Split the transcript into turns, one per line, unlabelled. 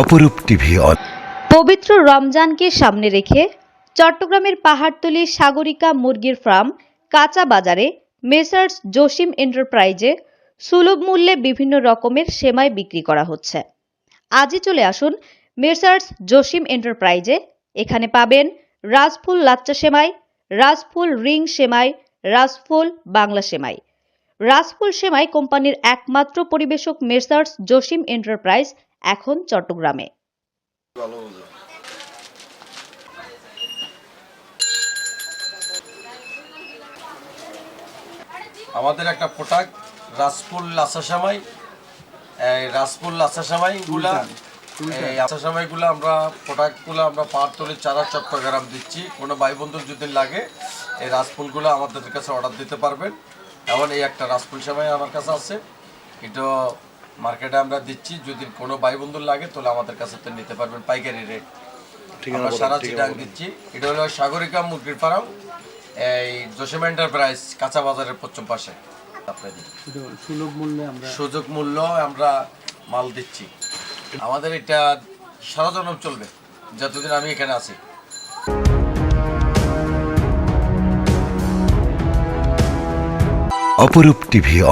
অপরূপ টিভি
পবিত্র রমজানকে সামনে রেখে চট্টগ্রামের পাহাড়তলি সাগরিকা মুরগির ফার্ম, কাঁচা বাজারে মেসার্স জসিম এন্টারপ্রাইজে সুলভ মূল্যে বিভিন্ন রকমের সেমাই বিক্রি করা হচ্ছে। আজই চলে আসুন মেসার্স জসিম এন্টারপ্রাইজে। এখানে পাবেন রাজফুল লাচ্চা সেমাই, রাজফুল রিং সেমাই, রাজফুল বাংলা সেমাই। রাজফুল সেমাই কোম্পানির একমাত্র পরিবেশক মেসার্স জসিম এন্টারপ্রাইজ এখন চট্টগ্রামে।
আমাদের একটা প্রোডাক্ট রাসপুল লাসা সামাই এই রাসপুল লাসা গুলা এই লাসা সামাই গুলো আমরা প্রোডাক্টগুলো আমরা পাহাড়তলি চারা চট্টগ্রাম দিচ্ছি। কোনো ভাই বন্ধুর যদি লাগে এই রাসফুলগুলো আমাদের কাছে অর্ডার দিতে পারবেন। এমন এই একটা রাসফুল সামাই আমার কাছে আছে। এটা মার্কেটে আমরা দিচ্ছি যদি কোনো ভাই বন্ধুর লাগে তাহলে আমাদের কাছে তো নিতে পারবেন পাইকারি রেট আমরা সারা চিটাং দিচ্ছি। এটা হলো সাগরিকা মুরগির ফার্ম এই জসিম এন্টারপ্রাইজ কাঁচা বাজারের পশ্চিম পাশে। আপনাদের
সুলভ মূল্যে আমরা
সুযোগ মূল্য আমরা মাল দিচ্ছি। আমাদের এটা সারা জনম চলবে যতদিন আমি এখানে আছি।
অপরূপ টিভি